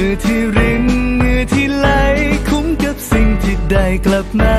เงื้อที่รินเงื้อที่ไหลคุ้มกับสิ่งที่ได้กลับมา